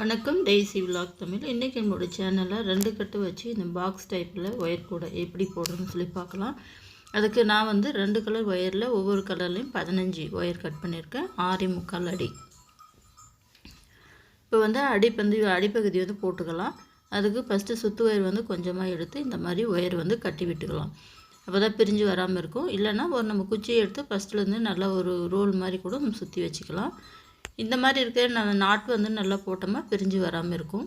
வணக்கம். Daisy vlog Tamil. இன்றைக்கி என்னோடய சேனலில் ரெண்டு கட்டு வச்சு இந்த பாக்ஸ் டைப்பில் ஒயர் கூட எப்படி போடுறதுன்னு சொல்லி பார்க்கலாம். அதுக்கு நான் வந்து ரெண்டு கலர் ஒயரில் ஒவ்வொரு கலர்லேயும் பதினஞ்சு ஒயர் கட் பண்ணியிருக்கேன். ஆறே முக்கால் அடி. இப்போ வந்து அடிப்பந்து அடிப்பகுதி வந்து போட்டுக்கலாம். அதுக்கு ஃபஸ்ட்டு சுத்து ஒயர் வந்து கொஞ்சமாக எடுத்து இந்த மாதிரி ஒயர் வந்து கட்டி விட்டுக்கலாம். அப்போ தான் பிரிஞ்சு வராமல் இருக்கும். இல்லைன்னா ஒரு நம்ம குச்சியை எடுத்து ஃபஸ்ட்லேருந்து நல்லா ஒரு ரோல் மாதிரி கூட நம்ம சுற்றி வச்சுக்கலாம். இந்த மாதிரி இருக்கிற நம்ம நாட்டு வந்து நல்லா போட்டோமா பிரிஞ்சு வராமல் இருக்கும்.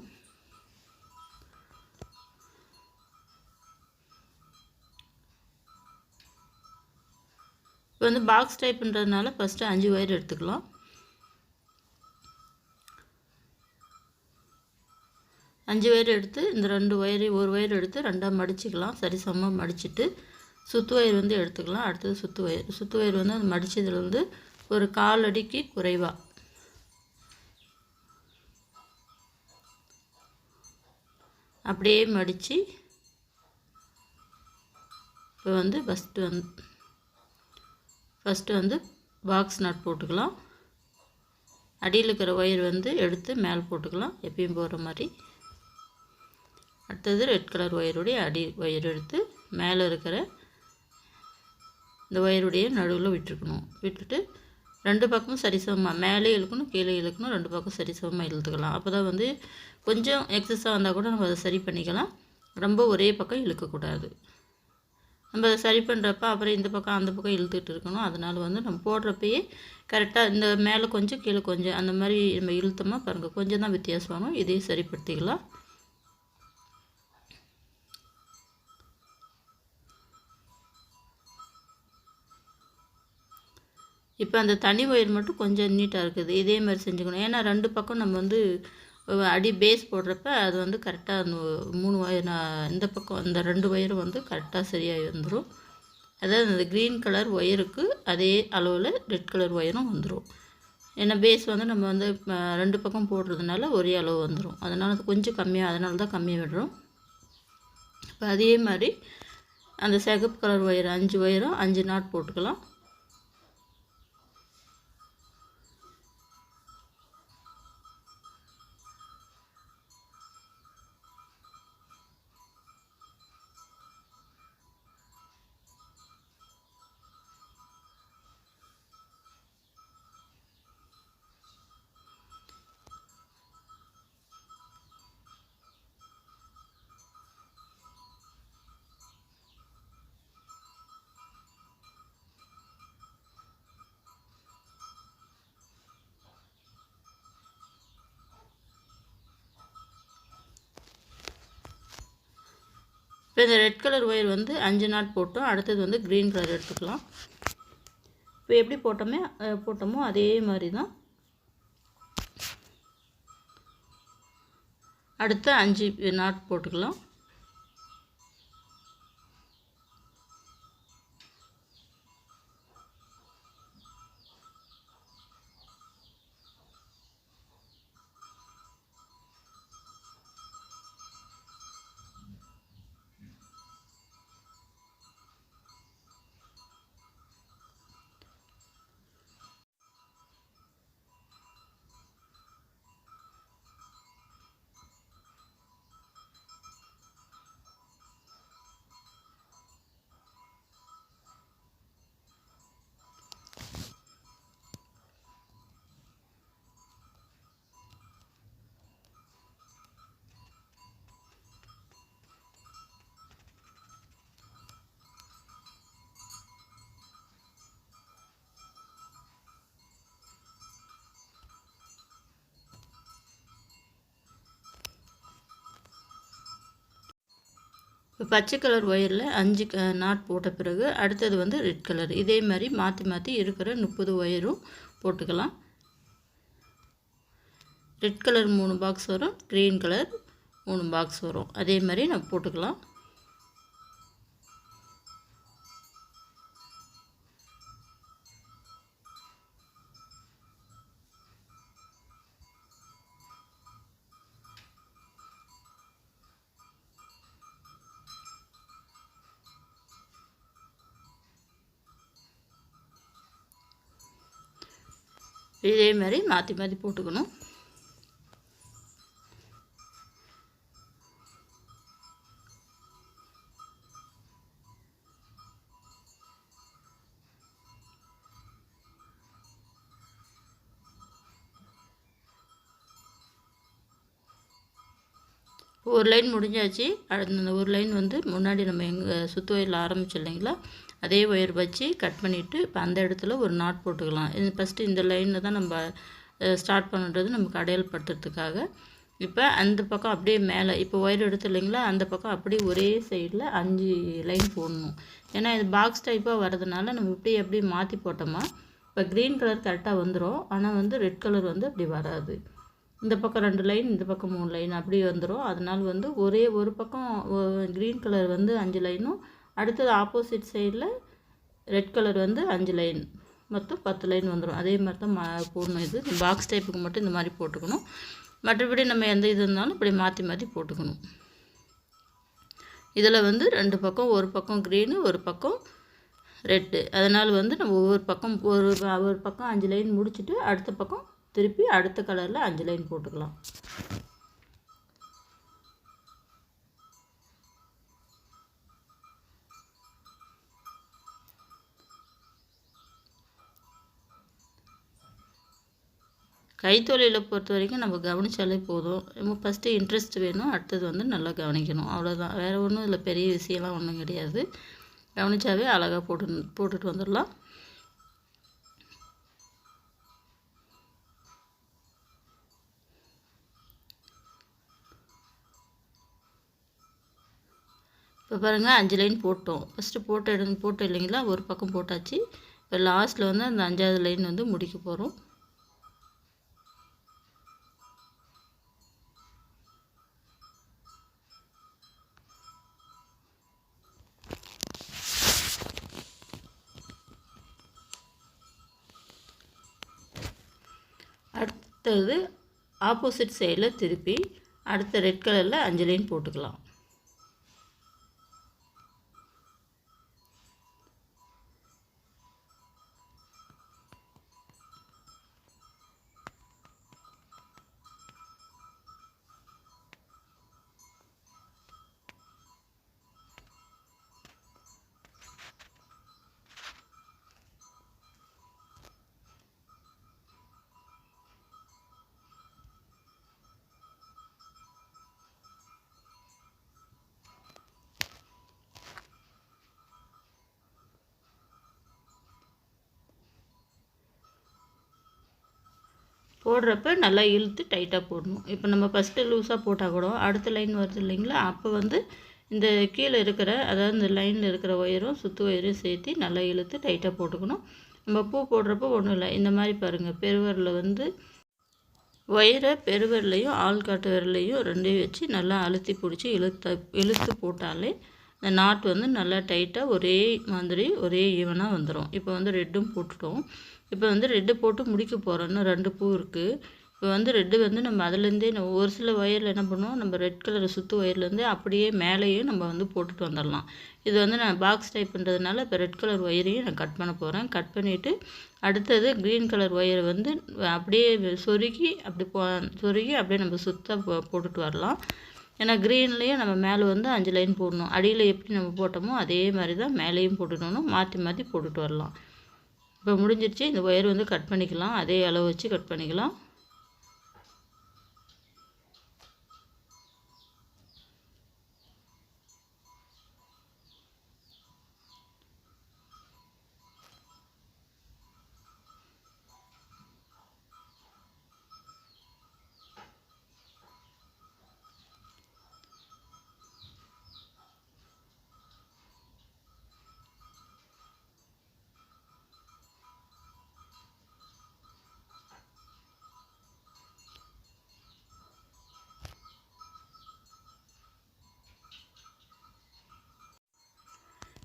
இப்போ வந்து பாக்ஸ் டைப்புன்றதுனால ஃபஸ்ட்டு அஞ்சு ஒயர் எடுத்துக்கலாம். அஞ்சு ஒயர் எடுத்து இந்த ரெண்டு ஒயர் ஒரு ஒயர் எடுத்து ரெண்டாக மடிச்சுக்கலாம். சரி சமமாக மடிச்சுட்டு சுத்து ஒயர் வந்து எடுத்துக்கலாம். அடுத்தது சுத்து ஒயர் சுத்து ஒயர் வந்து அந்த மடித்ததுலேருந்து வந்து ஒரு கால் அடிக்கு குறைவாக அப்படியே மடித்து இப்போ வந்து ஃபஸ்ட்டு வந்து ஃபஸ்ட்டு வந்து பாக்ஸ் நட் போட்டுக்கலாம். அடியில் இருக்கிற ஒயர் வந்து எடுத்து மேலே போட்டுக்கலாம். எப்பயும் போகிற மாதிரி. அடுத்தது ரெட் கலர் ஒயருடைய அடி ஒயர் எடுத்து மேலே இருக்கிற இந்த ஒயருடைய நடுவில் விட்டுருக்கணும். விட்டுட்டு ரெண்டு பக்கமும் சரிசமமாக மேலே இழுக்கணும் கீழே இழுக்கணும் ரெண்டு பக்கம் சரிசமமாக இழுத்துக்கலாம். அப்போ தான் வந்து கொஞ்சம் எக்ஸஸாக வந்தால் கூட நம்ம அதை சரி பண்ணிக்கலாம். ரொம்ப ஒரே பக்கம் இழுக்கக்கூடாது. நம்ம அதை சரி பண்ணுறப்ப அப்புறம் இந்த பக்கம் அந்த பக்கம் இழுத்துட்டு இருக்கணும். அதனால் வந்து நம்ம போடுறப்பயே கரெக்டாக இந்த மேலே கொஞ்சம் கீழே கொஞ்சம் அந்த மாதிரி நம்ம இழுத்தோமா பாருங்கள் கொஞ்சம் தான் வித்தியாசம் வரும். இதையும் சரிப்படுத்திக்கலாம். இப்போ அந்த தனி ஒயர் மட்டும் கொஞ்சம் நீட்டாக இருக்குது. இதே மாதிரி செஞ்சுக்கணும். ஏன்னா ரெண்டு பக்கம் நம்ம வந்து அடி பேஸ் போடுறப்ப அது வந்து கரெக்டாக அந்த மூணு ஒயர் நான் இந்த பக்கம் அந்த ரெண்டு ஒயரும் வந்து கரெக்டாக சரியாகி வந்துடும் அதாவது அந்த க்ரீன் கலர் ஒயருக்கு அதே அளவில் ரெட் கலர் ஒயரும் வந்துடும் ஏன்னா பேஸ் வந்து நம்ம வந்து ரெண்டு பக்கம் போடுறதுனால ஒரே அளவு வந்துடும் அதனால் அது கொஞ்சம் கம்மியாக அதனால தான் கம்மியாக விடுறோம். இப்போ அதே மாதிரி அந்த சிகப்பு கலர் ஒயர் அஞ்சு ஒயரும் அஞ்சு நாட் போட்டுக்கலாம். இப்போ இந்த ரெட் கலர் ஒயர் வந்து அஞ்சு நாட் போட்டோம். அடுத்தது வந்து க்ரீன் கலர் எடுத்துக்கலாம். இப்போ எப்படி போட்டோமே போட்டோமோ அதே மாதிரி தான். அடுத்த அஞ்சு நாட் போட்டுக்கலாம். பச்சை கலர் ஒயரில் அஞ்சு க நாட் போட்ட பிறகு அடுத்தது வந்து ரெட் கலர். இதே மாதிரி மாற்றி மாற்றி இருக்கிற முப்பது ஒயரும் போட்டுக்கலாம். ரெட் கலர் மூணு பாக்ஸ் வரும் க்ரீன் கலர் மூணு பாக்ஸ் வரும். அதே மாதிரி நம்ம போட்டுக்கலாம். இதே மாதிரி மாற்றி மாற்றி போட்டுக்கணும். ஒரு லைன் முடிஞ்சாச்சு. அடுத்த அந்த ஒரு லைன் வந்து முன்னாடி நம்ம எங்கே சுற்று வயலில் ஆரம்பிச்சு இல்லைங்களா? அதே ஒயர் வச்சு கட் பண்ணிவிட்டு இப்போ அந்த இடத்துல ஒரு நாட் போட்டுக்கலாம். இது ஃபஸ்ட்டு இந்த லைனில் தான் நம்ம ஸ்டார்ட் பண்ணுறது நமக்கு அடையாளப்படுத்துறதுக்காக இப்போ அந்த பக்கம் அப்படியே மேலே இப்போ ஒயர் எடுத்து இல்லைங்களா அந்த பக்கம் அப்படியே ஒரே சைடில் அஞ்சு லைன் போடணும். ஏன்னா இது பாக்ஸ் டைப்பாக வர்றதுனால நம்ம இப்படி அப்படியே மாற்றி போட்டோமா இப்போ க்ரீன் கலர் கரெக்டாக வந்துடும் ஆனால் வந்து ரெட் கலர் வந்து அப்படி வராது. இந்த பக்கம் ரெண்டு லைன் இந்த பக்கம் மூணு லைன் அப்படி வந்துடும் அதனால் வந்து ஒரே ஒரு பக்கம் க்ரீன் கலர் வந்து அஞ்சு லைனும் அடுத்தது ஆப்போசிட் சைடில் ரெட் கலர் வந்து அஞ்சு லைன் மொத்தம் பத்து லைன் வந்துடும் அதே மாதிரி தான் மா போடணும் இது. பாக்ஸ் டைப்புக்கு மட்டும் இந்த மாதிரி போட்டுக்கணும். மற்றபடி நம்ம எந்த இது இருந்தாலும் இப்படி மாற்றி மாற்றி போட்டுக்கணும். இதில் வந்து ரெண்டு பக்கம் ஒரு பக்கம் க்ரீனு ஒரு பக்கம் ரெட்டு அதனால் வந்து நம்ம ஒவ்வொரு பக்கம் ஒரு ஒரு பக்கம் அஞ்சு லைன் முடிச்சுட்டு அடுத்த பக்கம் திருப்பி அடுத்த கலரில் அஞ்சு லைன் போட்டுக்கலாம். கைத்தொழிலை பொறுத்த வரைக்கும் நம்ம கவனித்தாலே போதும். நம்ம ஃபஸ்ட்டு இன்ட்ரெஸ்ட் வேணும் அடுத்தது வந்து நல்லா கவனிக்கணும். அவ்வளோதான் வேறு ஒன்றும் இதில் பெரிய விஷயம்லாம் ஒன்றும் கிடையாது. கவனித்தாவே அழகாக போட்டு போட்டுட்டு வந்துடலாம். இப்போ பாருங்கள் அஞ்சு லைன் போட்டோம். ஃபஸ்ட்டு போட்ட இடம் போட்டோம் இல்லைங்களா? ஒரு பக்கம் போட்டாச்சு. இப்போ லாஸ்ட்டில் வந்து அந்த அஞ்சாவது லைன் வந்து முடிக்க போகிறோம் அடுத்தது ஆப்போசிட் சைடில் திருப்பி அடுத்த ரெட் கலரில் அஞ்சலின்னு போட்டுக்கலாம். போடுறப்ப நல்லா இழுத்து டைட்டாக போடணும். இப்போ நம்ம ஃபஸ்ட்டு லூஸாக போட்டால் கூட அடுத்த லைன் வருது இல்லைங்களா? அப்போ வந்து இந்த கீழே இருக்கிற அதாவது இந்த லைனில் இருக்கிற ஒயரும் சுற்று ஒயரும் சேர்த்து நல்லா இழுத்து டைட்டாக போட்டுக்கணும். நம்ம பூ போடுறப்போ ஒன்றும் இல்லை. இந்த மாதிரி பாருங்கள் பெருவரில் வந்து ஒயரை பெருவரிலையும் ஆள்காட்டு விரலையும் ரெண்டையும் வச்சு நல்லா அழுத்தி பிடிச்சி இழுத்த இழுத்து போட்டாலே இந்த நாட் வந்து நல்லா டைட்டாக ஒரே மாதிரி ஒரே ஈவனாக வந்துடும் இப்போ வந்து ரெட்டும் போட்டுட்டோம். இப்போ வந்து ரெட்டு போட்டு முடிக்க போகிறோம் இன்னும் ரெண்டு பூ இருக்குது இப்போ வந்து ரெட்டு வந்து நம்ம அதுலேருந்தே நம்ம ஒரு சில ஒயரில் என்ன பண்ணுவோம்? நம்ம ரெட் கலர் சுற்று ஒயர்லேருந்து அப்படியே மேலேயும் நம்ம வந்து போட்டுட்டு வந்துடலாம். இது வந்து நான் பாக்ஸ் டைப் பண்ணுறதுனால இப்போ ரெட் கலர் ஒயரையும் நான் கட் பண்ண போகிறேன் கட் பண்ணிவிட்டு அடுத்தது க்ரீன் கலர் ஒயரை வந்து அப்படியே சொருகி அப்படி போ சொருகி அப்படியே நம்ம சுத்த போட்டுட்டு வரலாம். ஏன்னா க்ரீன்லேயும் நம்ம மேலே வந்து அஞ்சு லைன் போடணும். அடியில் எப்படி நம்ம போட்டோமோ அதே மாதிரி தான் மேலேயும் போட்டுடணும் மாற்றி மாற்றி போட்டுட்டு வரலாம். இப்போ முடிஞ்சிருச்சு. இந்த ஒயர் வந்து கட் பண்ணிக்கலாம். அதே அளவு வச்சு கட் பண்ணிக்கலாம்.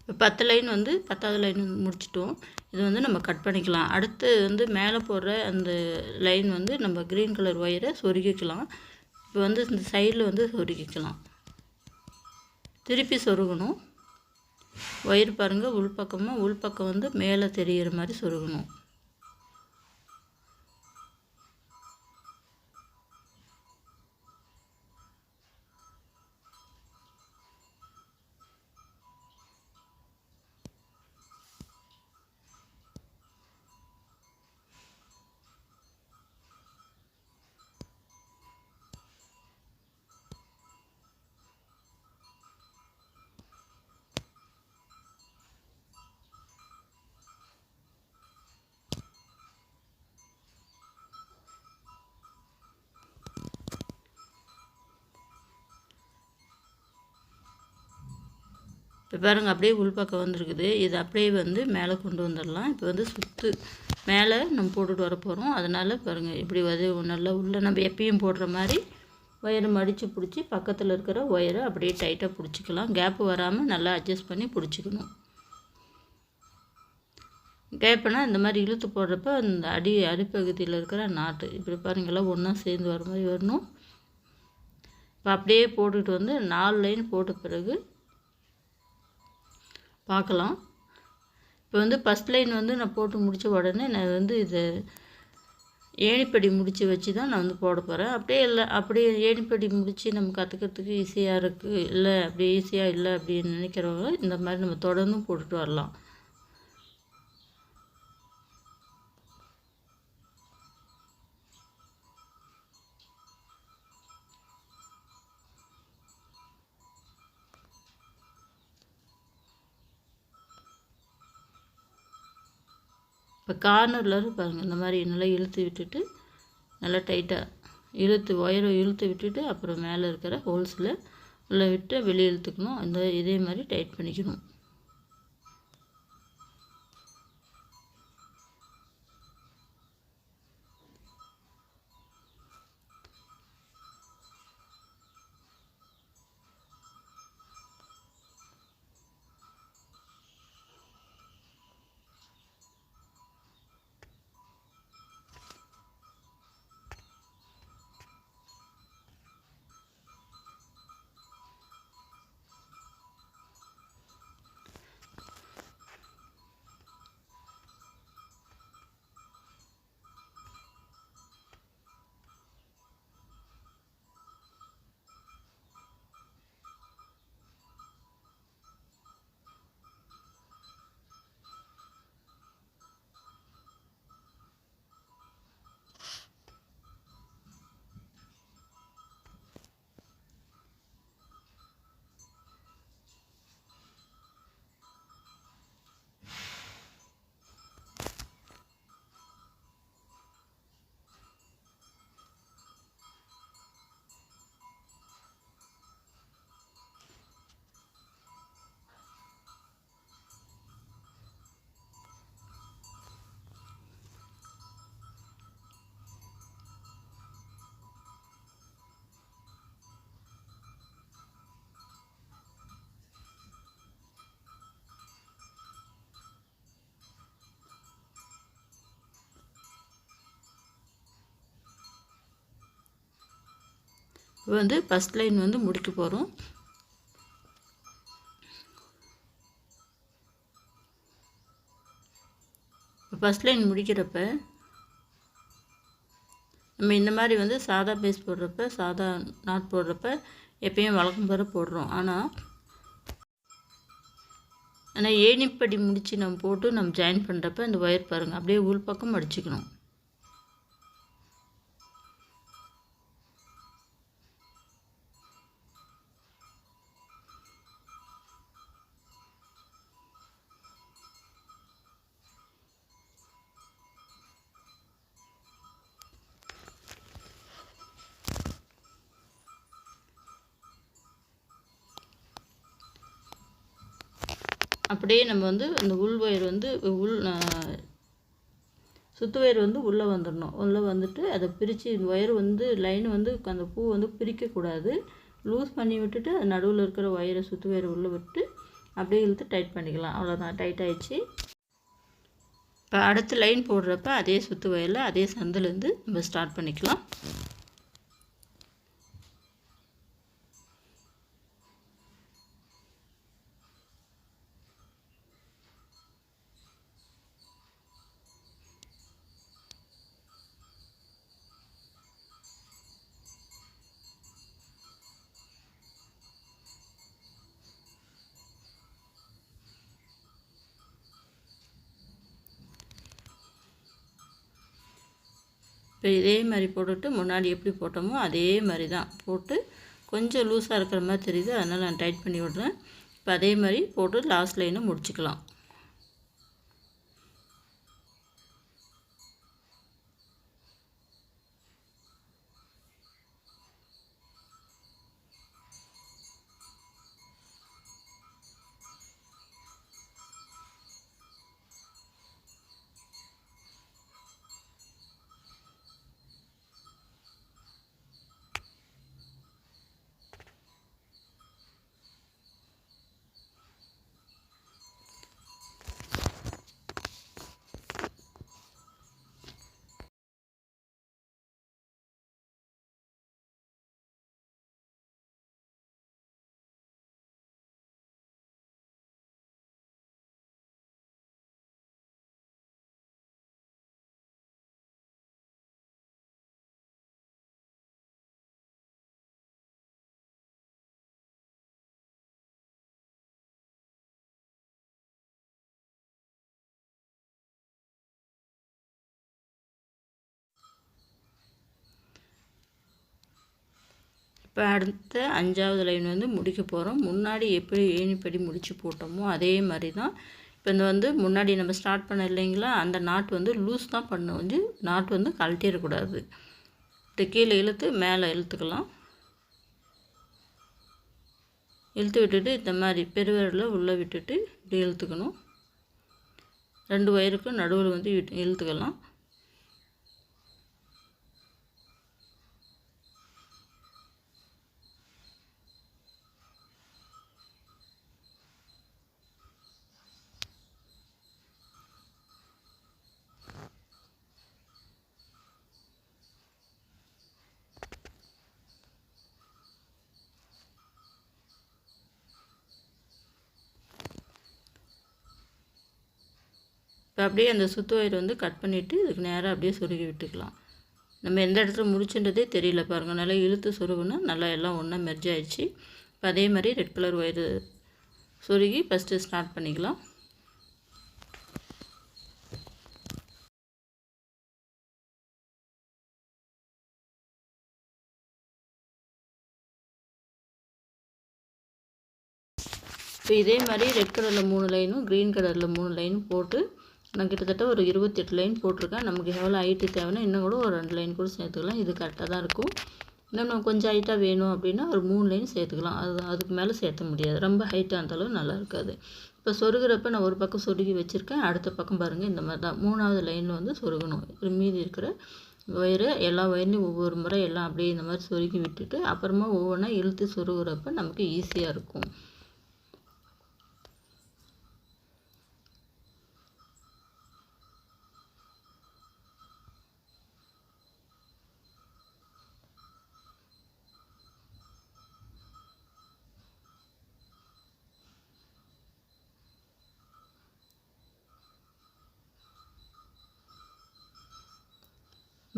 இப்போ பத்து லைன் வந்து பத்தாவது லைன் முடிச்சிட்டோம். இது வந்து நம்ம கட் பண்ணிக்கலாம். அடுத்து வந்து மேலே போடுற அந்த லைன் வந்து நம்ம க்ரீன் கலர் ஒயரை சொருகிக்கலாம். இப்போ வந்து இந்த சைடில் வந்து சொருகிக்கலாம். திருப்பி சொருகணும். ஒயர் பாருங்கள் உள்பக்கமாக உள்பக்கம் வந்து மேலே தெரிகிற மாதிரி சொருகணும். இப்போ பாருங்கள் அப்படியே உள்பக்கம் வந்திருக்குது. இது அப்படியே வந்து மேலே கொண்டு வந்துடலாம். இப்போ வந்து சுற்று மேலே நம்ம போட்டுட்டு வர போகிறோம் அதனால் பாருங்கள் இப்படி வந்து நல்லா உள்ளே நம்ம எப்பயும் போடுற மாதிரி ஒயரை மடித்து பிடிச்சி பக்கத்தில் இருக்கிற ஒயரை அப்படியே டைட்டாக பிடிச்சிக்கலாம். கேப்பு வராமல் நல்லா அட்ஜஸ்ட் பண்ணி பிடிச்சிக்கணும். கேப்புனா இந்த மாதிரி இழுத்து போடுறப்ப அந்த அடி அடிப்பகுதியில் இருக்கிற நாட்டு இப்படி பாருங்களா ஒன்றா சேர்ந்து வர மாதிரி வரணும். இப்போ அப்படியே போட்டுட்டு வந்து நாலு லைன் போட்ட பிறகு பார்க்கலாம். இப்போ வந்து ஃபஸ்ட் லைன் வந்து நான் போட்டு முடித்த உடனே நான் வந்து இதை ஏணிப்படி முடித்து வச்சு தான் நான் வந்து போட போகிறேன் அப்படியே இல்லை அப்படியே ஏணிப்படி முடித்து நம்ம கற்றுக்கிறதுக்கு ஈஸியாக இருக்குது இல்லை அப்படி ஈஸியாக இல்லை அப்படின்னு நினைக்கிறவங்க இந்த மாதிரி நம்ம தொடர்ந்தும் போட்டுட்டு வரலாம். இப்போ கார்னரில் பாருங்கள் இந்த மாதிரி நல்லா இழுத்து விட்டுட்டு நல்லா டைட்டாக இழுத்து ஒயரை இழுத்து விட்டுட்டு அப்புறம் மேலே இருக்கிற ஹோல்ஸில் உள்ளே விட்டு வெளியே இழுத்துக்கணும். அந்த இதே மாதிரி டைட் பண்ணிக்கணும். வந்து ஃபஸ்ட் லைன் வந்து முடிக்க போகிறோம் ஃபஸ்ட் லைன் முடிக்கிறப்ப நம்ம இந்த மாதிரி வந்து சாதா பேஸ் போடுறப்ப சாதா நாட் போடுறப்ப எப்பயும் வழக்கம் போகிற போடுறோம். ஆனால் ஆனால் ஏணிப்படி முடித்து நம்ம போட்டு நம்ம ஜாயின் பண்ணுறப்ப இந்த ஒயர் பாருங்கள் அப்படியே உள் பக்கம் அடிச்சுக்கணும். அப்படியே நம்ம வந்து அந்த உள் வந்து உள் சுத்து ஒயர் வந்து உள்ளே வந்துடணும். உள்ளே வந்துட்டு அதை பிரித்து ஒயர் வந்து லைன் வந்து அந்த பூ வந்து பிரிக்கக்கூடாது லூஸ் பண்ணி விட்டுட்டு அது நடுவில் இருக்கிற ஒயரை சுத்து வயிறு உள்ளே விட்டு அப்படியே இழுத்து டைட் பண்ணிக்கலாம். அவ்வளோதான் டைட் ஆகிடுச்சு இப்போ அடுத்து லைன் போடுறப்ப அதே சுத்து வயலில் அதே சந்திலேருந்து நம்ம ஸ்டார்ட் பண்ணிக்கலாம். இப்போ இதே மாதிரி போட்டுட்டு முன்னாடி எப்படி போட்டோமோ அதே மாதிரி தான். போட்டு கொஞ்சம் லூஸாக இருக்கிற மாதிரி தெரியுது அதனால் நான் டைட் பண்ணி விட்றேன். இப்போ அதே மாதிரி போட்டு லாஸ்ட் லைனை முடிச்சுக்கலாம். இப்போ அடுத்த அஞ்சாவது லைன் வந்து முடிக்க போகிறோம் முன்னாடி எப்படி ஏணிப்படி முடித்து போட்டோமோ அதே மாதிரி தான். இப்போ இந்த வந்து முன்னாடி நம்ம ஸ்டார்ட் பண்ண இல்லைங்களா? அந்த நாட் வந்து லூஸ் தான் பண்ண வந்து நாட் வந்து கழட்டிடக்கூடாது. இந்த கீழே இழுத்து மேலே இழுத்துக்கலாம். இழுத்து விட்டுட்டு இந்த மாதிரி பெருவிரலில் உள்ளே விட்டுட்டு இப்படி இழுத்துக்கணும். ரெண்டு வயருக்கும் நடுவில் வந்து இழுத்துக்கலாம். இப்போ அப்படியே அந்த சுத்து வயிறு வந்து கட் பண்ணிவிட்டு இதுக்கு நேராக அப்படியே சொருகி விட்டுக்கலாம். நம்ம எந்த இடத்துல முடிச்சுன்றதே தெரியல பாருங்கள் நல்லா இழுத்து சொருகுனா நல்லா எல்லாம் ஒன்றா மெர்ஜ் ஆயிடுச்சு. இப்போ அதே மாதிரி ரெட் கலர் ஒயரு சொருகி ஃபஸ்ட்டு ஸ்டார்ட் பண்ணிக்கலாம். இப்போ இதே மாதிரி ரெட் கலரில் மூணு லைனும் க்ரீன் கலரில் மூணு லைனும் போட்டு நான் கிட்டத்தட்ட ஒரு இருபத்தெட்டு லைன் போட்டிருக்கேன். நமக்கு எவ்வளோ ஹைட்டு தேவைன்னா இன்னும் கூட ஒரு ரெண்டு லைன் கூட சேர்த்துக்கலாம். இது கரெக்டாக தான் இருக்கும். இன்னும் நம்ம கொஞ்சம் ஹைட்டாக வேணும் அப்படின்னா ஒரு மூணு லைன் சேர்த்துக்கலாம். அது அதுக்கு மேலே சேர்த்த முடியாது. ரொம்ப ஹைட்டாக இருந்தாலும் நல்லா இருக்காது. இப்போ சொருகிறப்ப நான் ஒரு பக்கம் சொருகி வச்சுருக்கேன். அடுத்த பக்கம் பாருங்கள் இந்த மாதிரி தான். மூணாவது லைனில் வந்து சொருகணும். மீதி இருக்கிற ஒயரு எல்லா ஒயர்லையும் ஒவ்வொரு முறை எல்லாம் அப்படியே இந்த மாதிரி சொருகி விட்டுட்டு அப்புறமா ஒவ்வொன்றா இழுத்து சொருகிறப்ப நமக்கு ஈஸியாக இருக்கும்.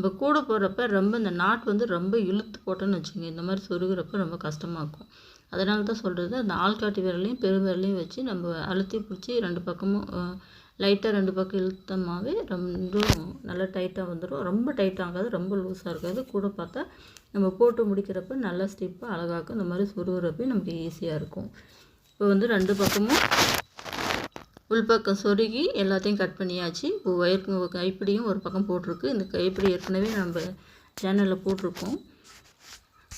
இப்போ கூட போடுறப்ப ரொம்ப இந்த நாட் வந்து ரொம்ப இழுத்து போட்டோன்னு வச்சுங்க இந்த மாதிரி சொருகிறப்ப ரொம்ப கஷ்டமாக இருக்கும். அதனால தான் சொல்கிறது அந்த ஆள்காட்டி விரலையும் பெருவிரலையும் வச்சு நம்ம அழுத்தி பிடிச்சி ரெண்டு பக்கமும் லைட்டாக ரெண்டு பக்கம் இழுத்தமாகவே ரொம்ப நல்லா டைட்டாக வந்துடும் ரொம்ப டைட்டாக ஆகாது ரொம்ப லூஸாக இருக்காது. கூட பார்த்தா நம்ம போட்டு முடிக்கிறப்ப நல்லா ஸ்டிப்பாக அழகாக்கும் இந்த மாதிரி சுருகிறப்பையும் நமக்கு ஈஸியாக இருக்கும். இப்போ வந்து ரெண்டு பக்கமும் உள்பக்கம் சொருகி எல்லாத்தையும் கட் பண்ணியாச்சு. இப்போ ஒயர் கைப்பிடியும் ஒரு பக்கம் போட்டிருக்கு. இந்த கைப்பிடி ஏற்கனவே நம்ம சேனலில் போட்டிருக்கோம்.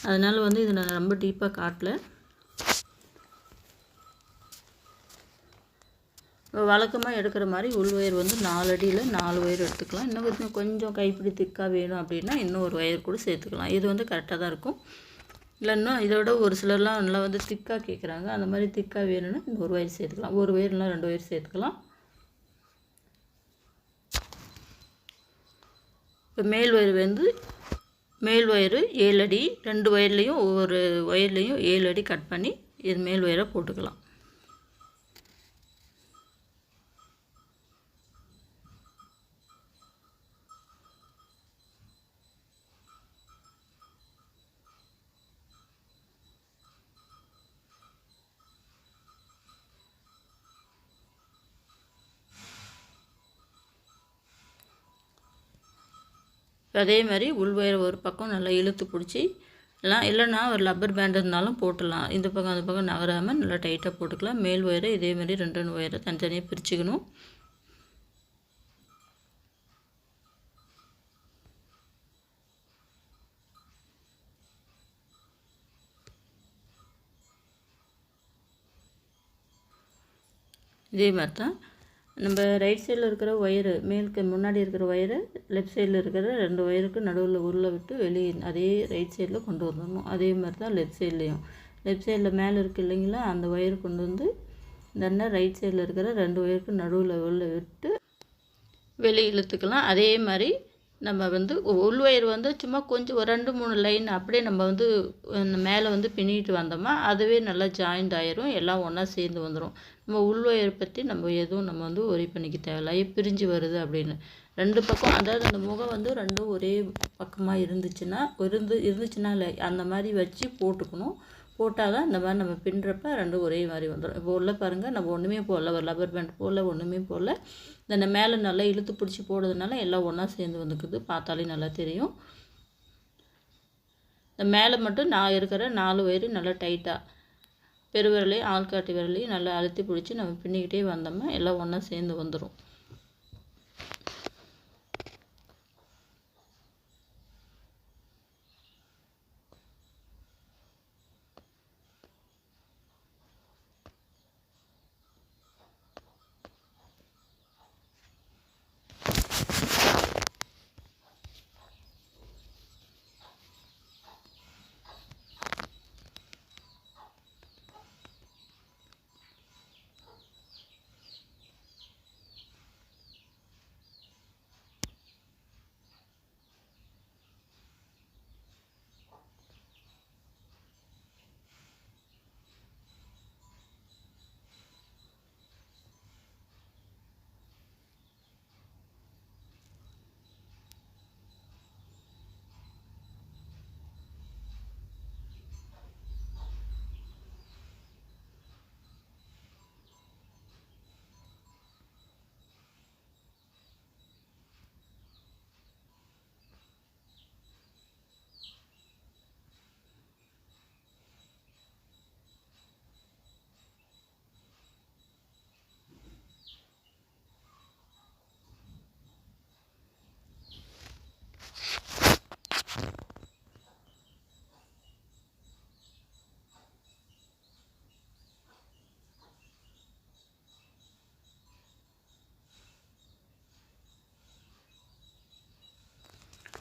அதனால் வந்து இதை நான் ரொம்ப டீப்பாக காட்டல. வழக்கமாக எடுக்கிற மாதிரி உள் ஒயர் வந்து நாலு அடியில் நாலு ஒயர் எடுத்துக்கலாம். இன்னும் கொஞ்சம் கொஞ்சம் கைப்பிடி திக்காக வேணும் அப்படின்னா இன்னும் ஒரு ஒயர் கூட சேர்த்துக்கலாம். இது வந்து கரெக்டாக தான் இருக்கும். இல்லைன்னா இதோட ஒரு சிலர்லாம் நல்லா வந்து திக்காக கேட்குறாங்க அந்த மாதிரி திக்காக வேணும்னா இந்த ஒரு ஒயர் சேர்த்துக்கலாம். ஒரு ஒயர்னா ரெண்டு வயிறு சேர்த்துக்கலாம். இப்போ மேல் வயிறு வந்து மேல் வயிறு ஏழு அடி ரெண்டு வயர்லேயும் ஒவ்வொரு ஒயர்லேயும் ஏழு அடி கட் பண்ணி இது மேல் வயிறை போட்டுக்கலாம். அதே மாதிரி உள்வயர் ஒரு பக்கம் நல்லா இழுத்து பிடிச்சி எல்லாம் இல்லைன்னா ஒரு லப்பர் பேண்ட் இருந்தாலும் போட்டுடலாம் இந்த பக்கம் அந்த பக்கம் நகராமல் நல்லா டைட்டாக போட்டுக்கலாம். மேல் ஒயரை இதே மாதிரி ரெண்டு ரெண்டு ஒயரை தனித்தனியாக பிரிச்சுக்கணும். இதே மாதிரி தான் நம்ம ரைட் சைடில் இருக்கிற ஒயரு மேலுக்கு முன்னாடி இருக்கிற ஒயரு லெஃப்ட் சைடில் இருக்கிற ரெண்டு ஒயருக்கு நடுவில் உருளை விட்டு வெளியே அதே ரைட் சைடில் கொண்டு வந்துடணும் அதே மாதிரி தான் லெஃப்ட் சைட்லேயும் லெஃப்ட் சைடில் மேலே இருக்குது இல்லைங்களா? அந்த ஒயர் கொண்டு வந்து இந்த ரைட் சைடில் இருக்கிற ரெண்டு ஒயருக்கு நடுவில் உள்ள விட்டு வெளியே இழுத்துக்கலாம். அதே மாதிரி நம்ம வந்து உள் ஒயர் வந்து சும்மா கொஞ்சம் ஒரு ரெண்டு மூணு லைன் அப்படியே நம்ம வந்து மேலே வந்து பின்னிட்டு வந்தோமா அதுவே நல்லா ஜாயிண்ட் ஆயிரும். எல்லாம் ஒன்றா சேர்ந்து வந்துடும் நம்ம உள் பற்றி நம்ம எதுவும் நம்ம வந்து ஒரி பண்ணிக்க தேவையில்ல பிரிஞ்சு வருது அப்படின்னு. ரெண்டு பக்கம் அதாவது அந்த முகம் வந்து ரெண்டும் ஒரே பக்கமாக இருந்துச்சுன்னா இருந்து இருந்துச்சுன்னா இல்லை அந்த மாதிரி வச்சு போட்டுக்கணும். போட்டால் தான் இந்த மாதிரி நம்ம பின்னுறப்ப ரெண்டும் ஒரே மாதிரி வந்துடும் இப்போ உள்ள பாருங்கள் நம்ம ஒன்றுமே போடல ஒரு லப்பர் பேண்ட் போடல ஒன்றுமே போடல. இந்த மேலே நல்லா இழுத்து பிடிச்சி போடுறதுனால எல்லாம் ஒன்றா சேர்ந்து வந்துக்குது. பார்த்தாலே நல்லா தெரியும். இந்த மேலே மட்டும் நான் இருக்கிற நாலு வயிறு நல்லா டைட்டாக பெருவிரலையும் ஆள்காட்டி விரலையும் நல்லா அழுத்தி பிடிச்சி நம்ம பின்னிக்கிட்டே வந்தோம்னா எல்லாம் ஒன்றா சேர்ந்து வந்துடும்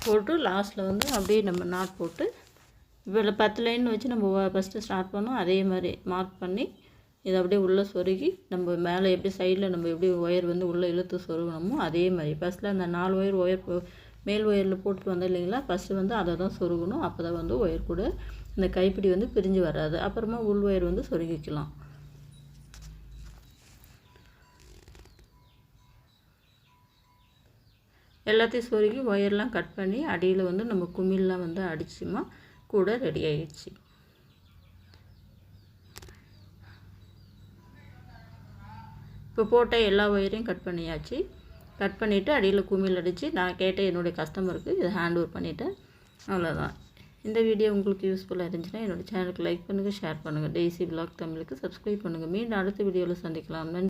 போட்டு லாஸ்ட்டில் வந்து அப்படியே நம்ம நாட் போட்டு இவ்வளோ பத்து லைன் வச்சு நம்ம ஃபஸ்ட்டு ஸ்டார்ட் பண்ணோம். அதே மாதிரி மார்க் பண்ணி இதை அப்படியே உள்ளே சொருகி நம்ம மேலே எப்படி சைடில் நம்ம எப்படி ஒயர் வந்து உள்ளே இழுத்து சொருகணுமோ அதே மாதிரி ஃபஸ்ட்டில் அந்த நாலு ஒயர் ஒயர் மேல் ஒயரில் போட்டு வந்தோம் இல்லைங்களா? ஃபஸ்ட்டு வந்து அதை தான் சொருகணும். அப்போ தான் வந்து ஒயர் கூட இந்த கைப்பிடி வந்து பிரிஞ்சு வராது. அப்புறமா உள் ஒயர் வந்து சொருகிக்கலாம். எல்லாத்தையும் சொருகி ஒயர்லாம் கட் பண்ணி அடியில் வந்து நம்ம குமிழ்லாம் வந்து அடிச்சுமா கூட ரெடி ஆயிடுச்சு. இப்போ போட்ட எல்லா ஒயரையும் கட் பண்ணியாச்சு. கட் பண்ணிவிட்டு அடியில் குமிழ் அடித்து நான் கேட்ட என்னுடைய கஸ்டமருக்கு இதை ஹேண்ட் ஓவர் பண்ணிவிட்டேன் அவ்வளோதான் இந்த வீடியோ உங்களுக்கு யூஸ்ஃபுல்லாக இருந்துச்சுன்னா என்னோடய சேனலுக்கு லைக் பண்ணுங்கள் ஷேர் பண்ணுங்கள் டெய்ஸி பிளாக் தமிழுக்கு சப்ஸ்கிரைப் பண்ணுங்கள் மீண்டும் அடுத்த வீடியோவில் சந்திக்கலாம். நன்றி.